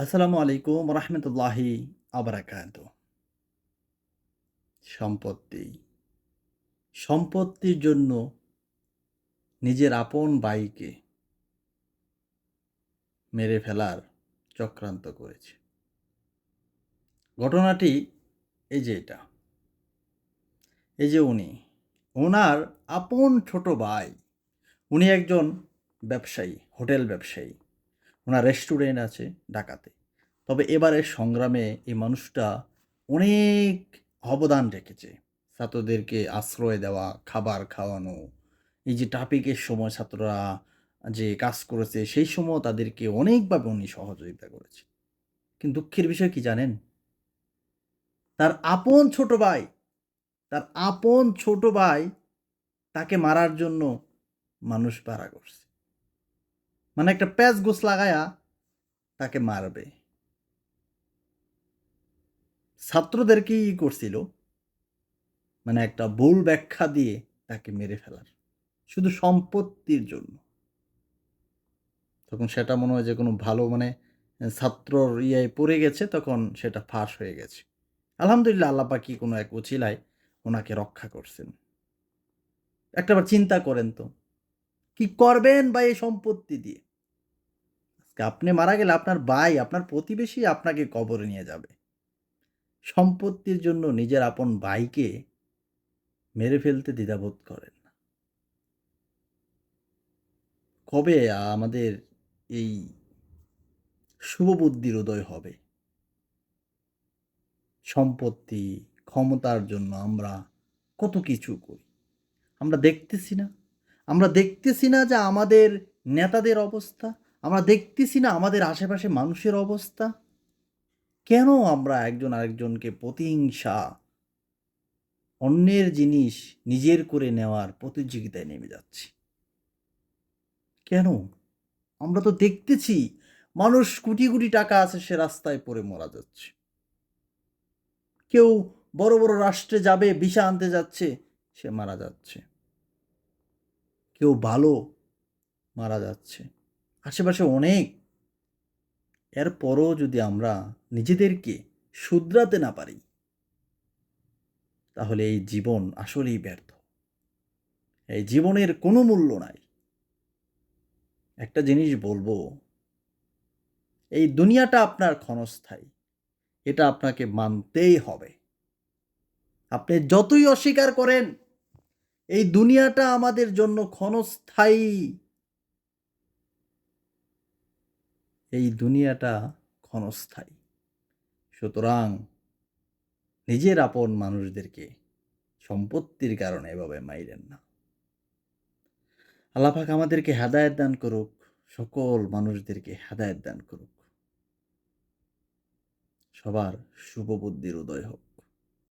আসসালামু আলাইকুম রহমতুল্লাহি আবরাকাত। সম্পত্তি। সম্পত্তির জন্য নিজের আপন ভাইকে মেরে ফেলার চক্রান্ত করেছে। ঘটনাটি এই যে এটা। এই যে উনি। ওনার আপন ছোট ভাই। উনি একজন ব্যবসায়ী, হোটেল ব্যবসায়ী। ওনার রেস্টুরেন্ট আছে ঢাকাতে। তবে এবারের সংগ্রামে এই মানুষটা অনেক অবদান রেখেছে। ছাত্রদেরকে আশ্রয় দেওয়া, খাবার খাওয়ানো, এই যে ট্রাফিকের সময় ছাত্ররা যে কাজ করেছে, সেই সময় তাদেরকে অনেকভাবে উনি সহযোগিতা করেছে কিন্তু দুঃখের বিষয় কি জানেন? তার আপন ছোট ভাই, তার আপন ছোট ভাই তাকে মারার জন্য মানুষ পাড়া করছে মানে একটা প্যাচ গোস লাগায়া তাকে মারবে। ছাত্রদেরকে ই করছিল? মানে একটা ভুল ব্যাখ্যা দিয়ে তাকে মেরে ফেলার। শুধু সম্পত্তির জন্য। তখন সেটা মনে হয় যে কোনো ভালো মানে ছাত্রর ইয়ে পড়ে গেছে, তখন সেটা ফাঁস হয়ে গেছে। আলহামদুলিল্লাহ আল্লাহ পাকি কোনো এক উচিলায় ওনাকে রক্ষা করছেন। একটাবার চিন্তা করেন তো। কি করবেন বা এই সম্পত্তি দিয়ে? আজকে আপনি মারা গেলে আপনার ভাই, আপনার প্রতিবেশী আপনাকে কবরে নিয়ে যাবে। সম্পত্তির জন্য নিজের আপন ভাইকে মেরে ফেলতে দ্বিধাবোধ করেন না। কবে আমাদের এই শুভবুদ্ধির উদয় হবে? সম্পত্তি, ক্ষমতার জন্য আমরা কত কিছু করি? আমরা দেখতেছি না। আমরা দেখতেছি না যে আমাদের নেতাদের অবস্থা, আমরা দেখতেছি না আমাদের আশেপাশে মানুষের অবস্থা। কেন আমরা একজন আরেকজনকে প্রতিহিংসা, অন্যের জিনিস নিজের করে নেওয়ার প্রতিযোগিতায় নেমে যাচ্ছি? কেন? আমরা তো দেখতেছি মানুষ কোটি কোটি টাকা আছে সে রাস্তায় পড়ে মারা যাচ্ছে। কেউ বড় বড় রাষ্ট্রে যাবে ভিসা আনতে যাচ্ছে, সে মারা যাচ্ছে। কেউ ভালো মারা যাচ্ছে। আশেপাশে অনেক। এরপরও যদি আমরা নিজেদেরকে শুধরাতে না পারি, তাহলে এই জীবন আসলেই ব্যর্থ। এই জীবনের কোনো মূল্য নাই। একটা জিনিস বলব, এই দুনিয়াটা আপনার ক্ষণস্থায়ী। এটা আপনাকে মানতেই হবে। আপনি যতই অস্বীকার করেন এই দুনিয়াটা আমাদের জন্য ক্ষণস্থায়ী। এই দুনিয়াটা ক্ষণস্থায়ী। সুতরাং নিজের আপন মানুষদেরকে সম্পত্তির কারণে এভাবে মাইরেন না। আল্লাপাক আমাদেরকে হেদায়ত দান করুক, সকল মানুষদেরকে হেদায়ত দান করুক। সবার শুভ বুদ্ধির উদয় হোক।